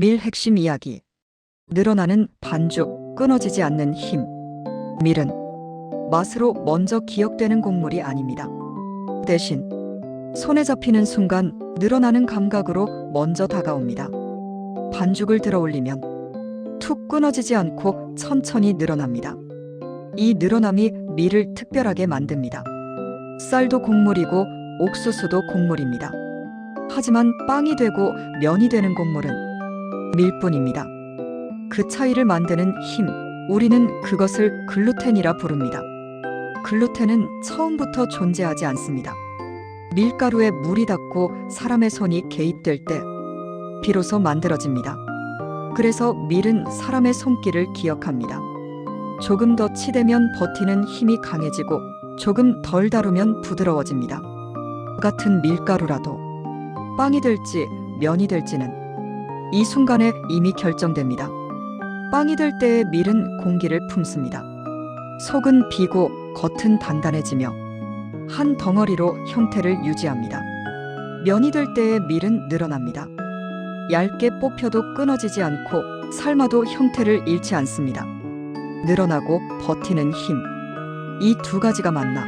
밀 핵심 이야기. 늘어나는 반죽, 끊어지지 않는 힘. 밀은 맛으로 먼저 기억되는 곡물이 아닙니다. 대신 손에 잡히는 순간 늘어나는 감각으로 먼저 다가옵니다. 반죽을 들어 올리면 툭 끊어지지 않고 천천히 늘어납니다. 이 늘어남이 밀을 특별하게 만듭니다. 쌀도 곡물이고 옥수수도 곡물입니다. 하지만 빵이 되고 면이 되는 곡물은 밀뿐입니다. 그 차이를 만드는 힘, 우리는 그것을 글루텐이라 부릅니다. 글루텐은 처음부터 존재하지 않습니다. 밀가루에 물이 닿고 사람의 손이 개입될 때 비로소 만들어집니다. 그래서 밀은 사람의 손길을 기억합니다. 조금 더 치대면 버티는 힘이 강해지고 조금 덜 다루면 부드러워집니다. 같은 밀가루라도 빵이 될지 면이 될지는 이 순간에 이미 결정됩니다. 빵이 될 때의 밀은 공기를 품습니다. 속은 비고 겉은 단단해지며 한 덩어리로 형태를 유지합니다. 면이 될 때의 밀은 늘어납니다. 얇게 뽑혀도 끊어지지 않고 삶아도 형태를 잃지 않습니다. 늘어나고 버티는 힘. 이 두 가지가 만나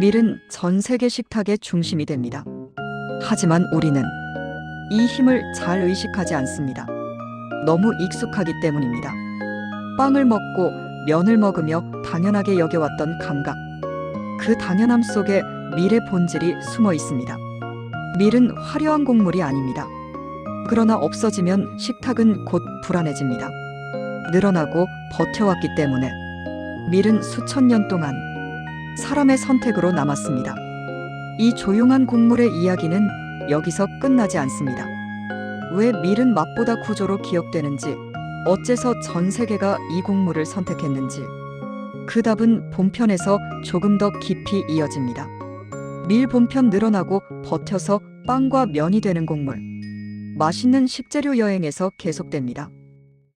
밀은 전 세계 식탁의 중심이 됩니다. 하지만 우리는 이 힘을 잘 의식하지 않습니다. 너무 익숙하기 때문입니다. 빵을 먹고 면을 먹으며 당연하게 여겨왔던 감각. 그 당연함 속에 밀의 본질이 숨어 있습니다. 밀은 화려한 곡물이 아닙니다. 그러나 없어지면 식탁은 곧 불안해집니다. 늘어나고 버텨왔기 때문에 밀은 수천 년 동안 사람의 선택으로 남았습니다. 이 조용한 곡물의 이야기는 여기서 끝나지 않습니다. 왜 밀은 맛보다 구조로 기억되는지, 어째서 전 세계가 이 곡물을 선택했는지, 그 답은 본편에서 조금 더 깊이 이어집니다. 밀 본편 늘어나고 버텨서 빵과 면이 되는 곡물. 맛있는 식재료 여행에서 계속됩니다.